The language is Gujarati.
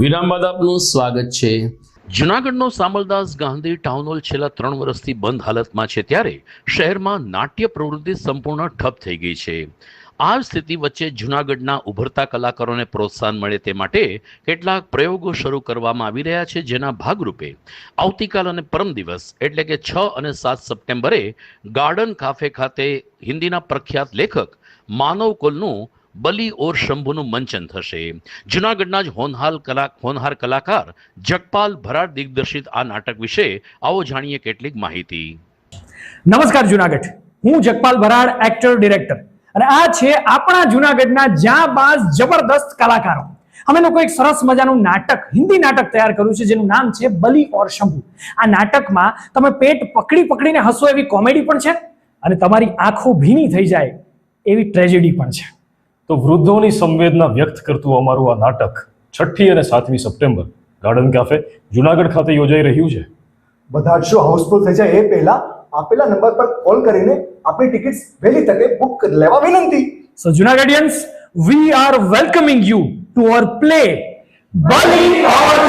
વિરામ બાદ આપનું સ્વાગત છે. જૂનાગઢનો સામલદાસ ગાંધી ટાઉન હોલ છેલ્લા ત્રણ વર્ષથી બંધ હાલતમાં છે ત્યારે શહેરમાં નાટ્ય પ્રવૃત્તિ સંપૂર્ણ ઠપ થઈ ગઈ છે. આ સ્થિતિ વચ્ચે જૂનાગઢના ઉભરતા કલાકારોને પ્રોત્સાહન મળે તે માટે કેટલાક પ્રયોગો શરૂ કરવામાં આવી રહ્યા છે, જેના ભાગરૂપે આવતીકાલ અને પરમ દિવસ, એટલે કે છ અને સાત સપ્ટેમ્બરે ગાર્ડન કાફે ખાતે હિન્દીના પ્રખ્યાત લેખક માનવ કોલનું બલી ઓર શંભુનું મંચન થશે. જૂનાગઢના જ હોનહાલ કલા, હોનહાર કલાકાર જગપાલ ભરાડ દિગ્દર્શિત આ નાટક વિશે આવો જાણીએ કેટલીક માહિતી. નમસ્કાર જૂનાગઢ. હું જગપાલ ભરાડ એક્ટર ડિરેક્ટર અને આ છે આપણા જૂનાગઢના જ્યાં જબરદસ્ત કલાકારો. અમે લોકો એક સરસ મજાનું નાટક, હિન્દી નાટક તૈયાર કર્યું છે, જેનું નામ છે બલી ઓર શંભુ. આ નાટકમાં તમે પેટ પકડી પકડીને હસો એવી કોમેડી પણ છે અને તમારી આંખો ભીની થઈ જાય એવી ટ્રેજેડી પણ છે. તો વૃદ્ધોની સંવેદના વ્યક્ત કરતું અમારું આ નાટક છઠ્ઠી અને સાતમી સપ્ટેમ્બર ગાર્ડન કાફે જુનાગઢ ખાતે યોજાઈ રહ્યું છે. બધા જ શો હાઉસફુલ થઈ જાય. એ પહેલા આપેલા નંબર પર કોલ કરીને આપણી ટિકિટ્સ વહેલી તકે બુક લેવા વિનંતી. So જુનાગઢિયન્સ we are welcoming you to our play Bali or